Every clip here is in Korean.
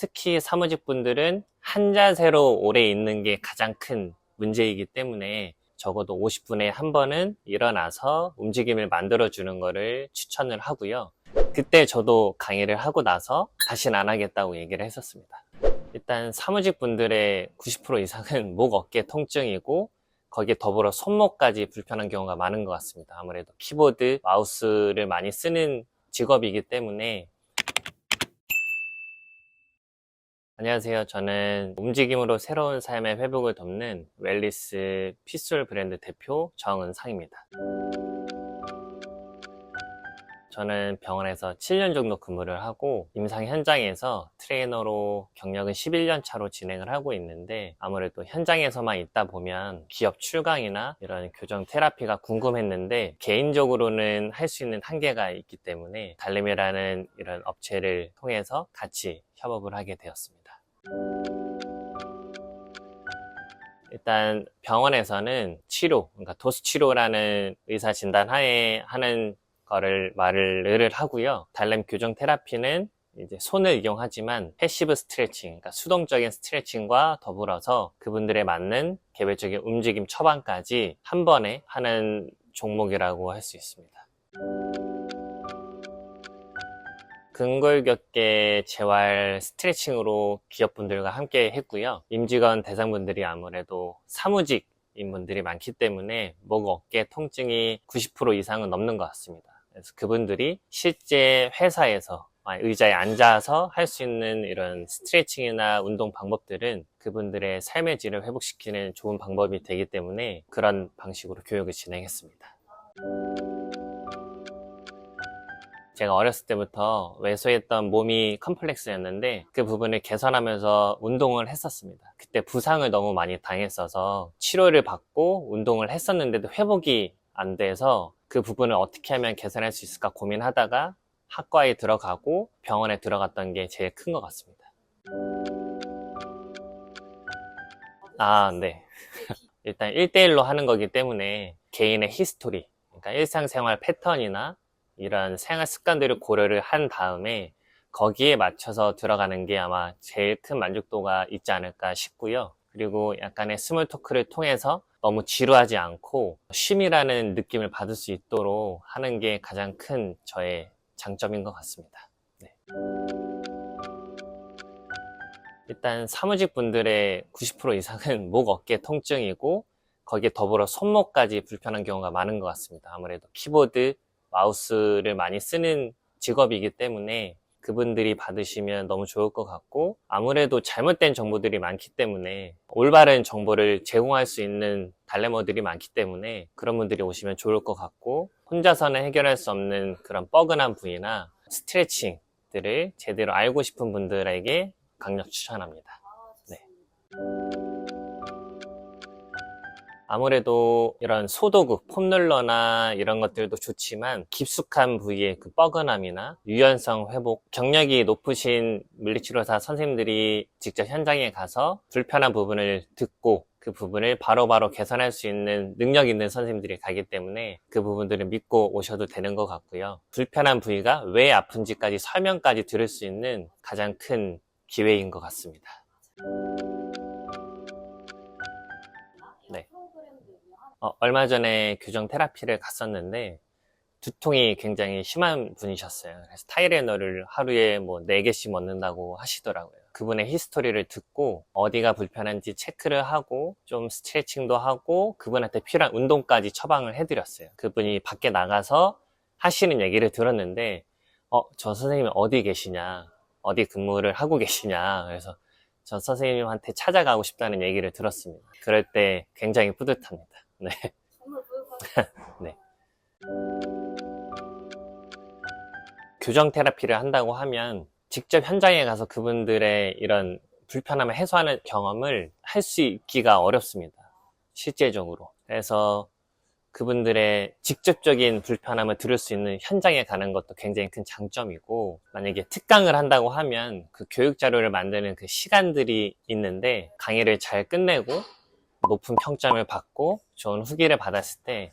특히 사무직 분들은 한 자세로 오래 있는 게 가장 큰 문제이기 때문에 적어도 50분에 한 번은 일어나서 움직임을 만들어주는 거를 추천을 하고요. 그때 저도 강의를 하고 나서 다시는 안 하겠다고 얘기를 했었습니다. 일단 사무직 분들의 90% 이상은 목 어깨 통증이고 거기에 더불어 손목까지 불편한 경우가 많은 것 같습니다. 아무래도 키보드, 마우스를 많이 쓰는 직업이기 때문에 안녕하세요. 저는 움직임으로 새로운 삶의 회복을 돕는 웰리스 피솔 브랜드 대표 정은상입니다. 저는 병원에서 7년 정도 근무를 하고 임상 현장에서 트레이너로 경력은 11년 차로 진행을 하고 있는데 아무래도 현장에서만 있다 보면 기업 출강이나 이런 교정 테라피가 궁금했는데 개인적으로는 할 수 있는 한계가 있기 때문에 달림이라는 이런 업체를 통해서 같이 협업을 하게 되었습니다. 일단 병원에서는 치료, 그러니까 도수 치료라는 의사 진단 하에 하는 거를 말을 하고요. 달램 교정 테라피는 이제 손을 이용하지만 패시브 스트레칭, 그러니까 수동적인 스트레칭과 더불어서 그분들에 맞는 개별적인 움직임 처방까지 한 번에 하는 종목이라고 할 수 있습니다. 근골격계 재활 스트레칭으로 기업분들과 함께 했고요. 임직원 대상분들이 아무래도 사무직 인분들이 많기 때문에 목 어깨 통증이 90% 이상은 넘는 것 같습니다. 그래서 그분들이 실제 회사에서 의자에 앉아서 할 수 있는 이런 스트레칭이나 운동 방법들은 그분들의 삶의 질을 회복시키는 좋은 방법이 되기 때문에 그런 방식으로 교육을 진행했습니다. 제가 어렸을 때부터 왜소했던 몸이 컴플렉스였는데 그 부분을 개선하면서 운동을 했었습니다. 그때 부상을 너무 많이 당했어서 치료를 받고 운동을 했었는데도 회복이 안 돼서 그 부분을 어떻게 하면 개선할 수 있을까 고민하다가 학과에 들어가고 병원에 들어갔던 게 제일 큰 것 같습니다. 아, 네. 일단 1대1로 하는 거기 때문에 개인의 히스토리, 그러니까 일상생활 패턴이나 이런 생활 습관들을 고려를 한 다음에 거기에 맞춰서 들어가는 게 아마 제일 큰 만족도가 있지 않을까 싶고요. 그리고 약간의 스몰 토크를 통해서 너무 지루하지 않고 쉼이라는 느낌을 받을 수 있도록 하는 게 가장 큰 저의 장점인 것 같습니다. 네. 일단 사무직 분들의 90% 이상은 목 어깨 통증이고 거기에 더불어 손목까지 불편한 경우가 많은 것 같습니다. 아무래도 키보드, 마우스를 많이 쓰는 직업이기 때문에 그분들이 받으시면 너무 좋을 것 같고 아무래도 잘못된 정보들이 많기 때문에 올바른 정보를 제공할 수 있는 달래머들이 많기 때문에 그런 분들이 오시면 좋을 것 같고 혼자서는 해결할 수 없는 그런 뻐근한 부위나 스트레칭들을 제대로 알고 싶은 분들에게 강력 추천합니다. 아무래도 이런 소도구, 폼롤러나 이런 것들도 좋지만 깊숙한 부위의 그 뻐근함이나 유연성 회복, 경력이 높으신 물리치료사 선생님들이 직접 현장에 가서 불편한 부분을 듣고 그 부분을 바로바로 바로 개선할 수 있는 능력 있는 선생님들이 가기 때문에 그 부분들을 믿고 오셔도 되는 것 같고요. 불편한 부위가 왜 아픈지까지 설명까지 들을 수 있는 가장 큰 기회인 것 같습니다. 어, 얼마 전에 교정 테라피를 갔었는데 두통이 굉장히 심한 분이셨어요. 그래서 타이레너를 하루에 뭐 4개씩 먹는다고 하시더라고요. 그분의 히스토리를 듣고 어디가 불편한지 체크를 하고 좀 스트레칭도 하고 그분한테 필요한 운동까지 처방을 해드렸어요. 그분이 밖에 나가서 하시는 얘기를 들었는데 어, 저 선생님이 어디 계시냐? 어디 근무를 하고 계시냐? 그래서 저 선생님한테 찾아가고 싶다는 얘기를 들었습니다. 그럴 때 굉장히 뿌듯합니다. 네. 네. 교정 테라피를 한다고 하면 직접 현장에 가서 그분들의 이런 불편함을 해소하는 경험을 할 수 있기가 어렵습니다. 실제적으로. 그래서 그분들의 직접적인 불편함을 들을 수 있는 현장에 가는 것도 굉장히 큰 장점이고 만약에 특강을 한다고 하면 그 교육 자료를 만드는 그 시간들이 있는데 강의를 잘 끝내고 높은 평점을 받고 좋은 후기를 받았을 때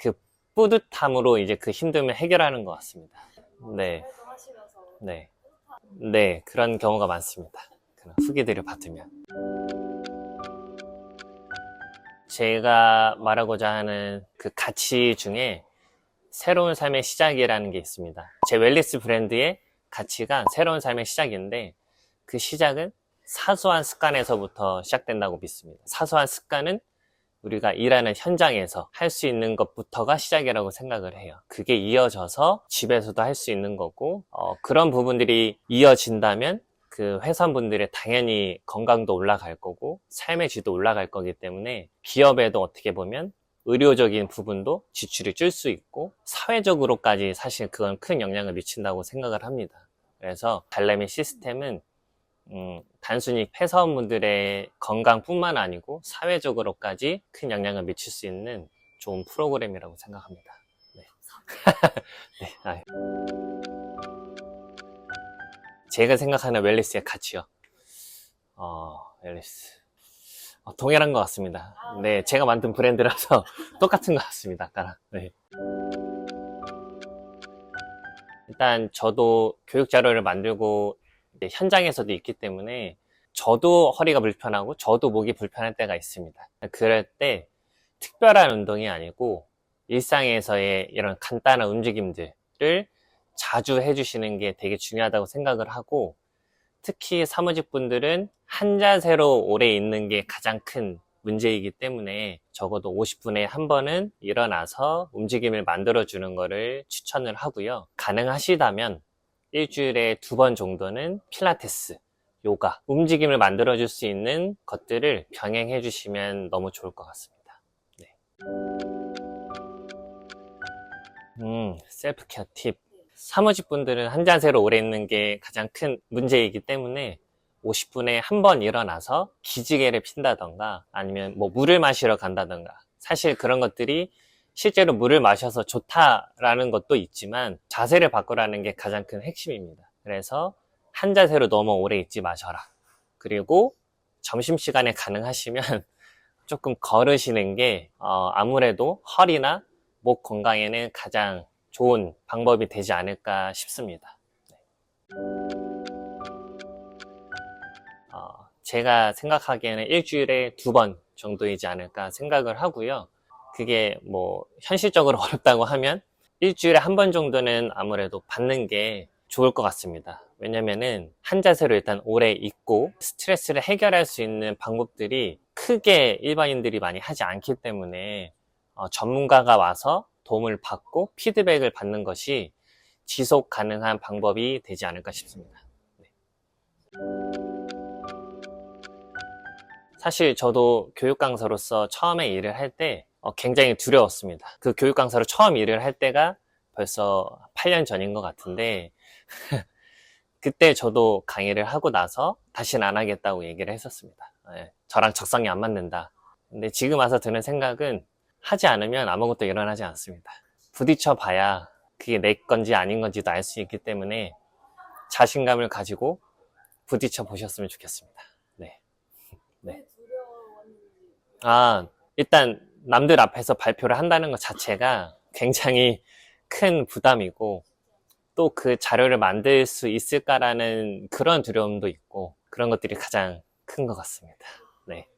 그 뿌듯함으로 이제 그 힘듦을 해결하는 것 같습니다. 네. 네. 네, 그런 경우가 많습니다. 그런 후기들을 받으면. 제가 말하고자 하는 그 가치 중에 새로운 삶의 시작이라는 게 있습니다. 제 웰리스 브랜드의 가치가 새로운 삶의 시작인데 그 시작은 사소한 습관에서부터 시작된다고 믿습니다. 사소한 습관은 우리가 일하는 현장에서 할 수 있는 것부터가 시작이라고 생각을 해요. 그게 이어져서 집에서도 할 수 있는 거고, 어, 그런 부분들이 이어진다면 그 회사분들의 당연히 건강도 올라갈 거고, 삶의 질도 올라갈 거기 때문에 기업에도 어떻게 보면 의료적인 부분도 지출이 줄 수 있고, 사회적으로까지 사실 그건 큰 영향을 미친다고 생각을 합니다. 그래서 달래미 시스템은 음, 단순히 회사원분들의 건강뿐만 아니고 사회적으로까지 큰 영향을 미칠 수 있는 좋은 프로그램이라고 생각합니다. 네. 네, 아. 제가 생각하는 웰리스의 가치요. 어, 웰리스. 어, 동일한 것 같습니다. 네, 제가 만든 브랜드라서 똑같은 것 같습니다. 아까랑. 네. 일단 저도 교육 자료를 만들고 현장에서도 있기 때문에 저도 허리가 불편하고 저도 목이 불편할 때가 있습니다. 그럴 때 특별한 운동이 아니고 일상에서의 이런 간단한 움직임들을 자주 해주시는 게 되게 중요하다고 생각을 하고 특히 사무직 분들은 한 자세로 오래 있는 게 가장 큰 문제이기 때문에 적어도 50분에 한 번은 일어나서 움직임을 만들어주는 거를 추천을 하고요. 가능하시다면 일주일에 두 번 정도는 필라테스, 요가, 움직임을 만들어줄 수 있는 것들을 병행해 주시면 너무 좋을 것 같습니다. 네. 음, 셀프케어 팁. 사무직 분들은 한 자세로 오래 있는 게 가장 큰 문제이기 때문에 50분에 한 번 일어나서 기지개를 핀다던가 아니면 뭐 물을 마시러 간다던가 사실 그런 것들이 실제로 물을 마셔서 좋다라는 것도 있지만 자세를 바꾸라는 게 가장 큰 핵심입니다. 그래서 한 자세로 너무 오래 있지 마셔라. 그리고 점심시간에 가능하시면 조금 걸으시는 게 어, 아무래도 허리나 목 건강에는 가장 좋은 방법이 되지 않을까 싶습니다. 네. 어, 제가 생각하기에는 일주일에 두 번 정도이지 않을까 생각을 하고요. 그게 뭐 현실적으로 어렵다고 하면 일주일에 한 번 정도는 아무래도 받는 게 좋을 것 같습니다. 왜냐면은 한 자세로 일단 오래 있고 스트레스를 해결할 수 있는 방법들이 크게 일반인들이 많이 하지 않기 때문에 어, 전문가가 와서 도움을 받고 피드백을 받는 것이 지속 가능한 방법이 되지 않을까 싶습니다. 네. 사실 저도 교육 강사로서 처음에 일을 할 때 어, 굉장히 두려웠습니다. 그 교육 강사로 처음 일을 할 때가 벌써 8년 전인 것 같은데 그때 저도 강의를 하고 나서 다시는 안 하겠다고 얘기를 했었습니다. 예, 저랑 적성이 안 맞는다. 근데 지금 와서 드는 생각은 하지 않으면 아무것도 일어나지 않습니다. 부딪혀 봐야 그게 내 건지 아닌 건지도 알 수 있기 때문에 자신감을 가지고 부딪혀 보셨으면 좋겠습니다. 네. 네. 아, 일단 남들 앞에서 발표를 한다는 것 자체가 굉장히 큰 부담이고 또 그 자료를 만들 수 있을까라는 그런 두려움도 있고 그런 것들이 가장 큰 것 같습니다. 네.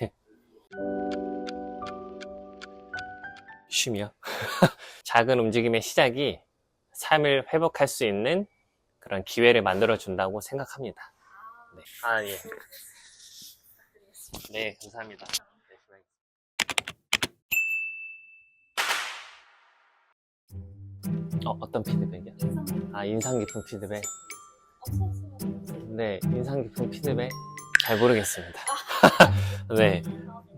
쉼이요? 작은 움직임의 시작이 삶을 회복할 수 있는 그런 기회를 만들어 준다고 생각합니다. 네. 아, 예. 네, 감사합니다. 네, 수고하셨습니다. 어, 어떤 피드백이요? 아, 인상 깊은 피드백? 네, 인상 깊은 피드백? 잘 모르겠습니다. 네.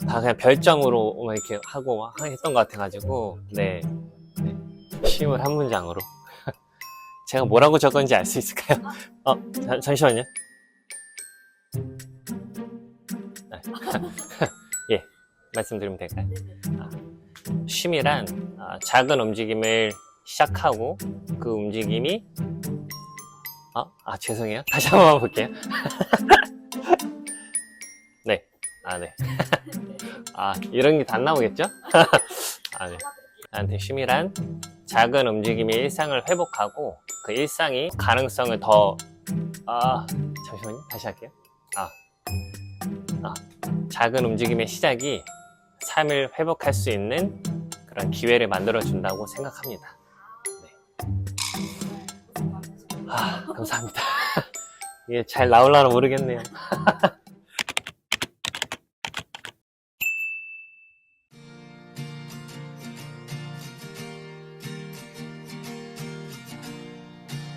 다 그냥 별점으로 막 이렇게 하고 막 했던 것 같아가지고, 네. 네. 쉼을 한 문장으로. 제가 뭐라고 적었는지 알 수 있을까요? 어, 잠- 잠시만요. 네. 예, 말씀드리면 될까요? 아, 쉼이란 아, 작은 움직임을 시작하고 그 움직임이 아, 아 죄송해요. 다시 한 번 볼게요. 네. 아, 네. 아, 이런 게 다 나오겠죠? 아, 네. 아, 네. 나한테 쉼이란 작은 움직임이 일상을 회복하고 그 일상이 가능성을 더 아, 잠시만요. 다시 할게요. 아. 아. 작은 움직임의 시작이 삶을 회복할 수 있는 그런 기회를 만들어 준다고 생각합니다. 아, 감사합니다. 이게 예, 잘 나올라나 모르겠네요.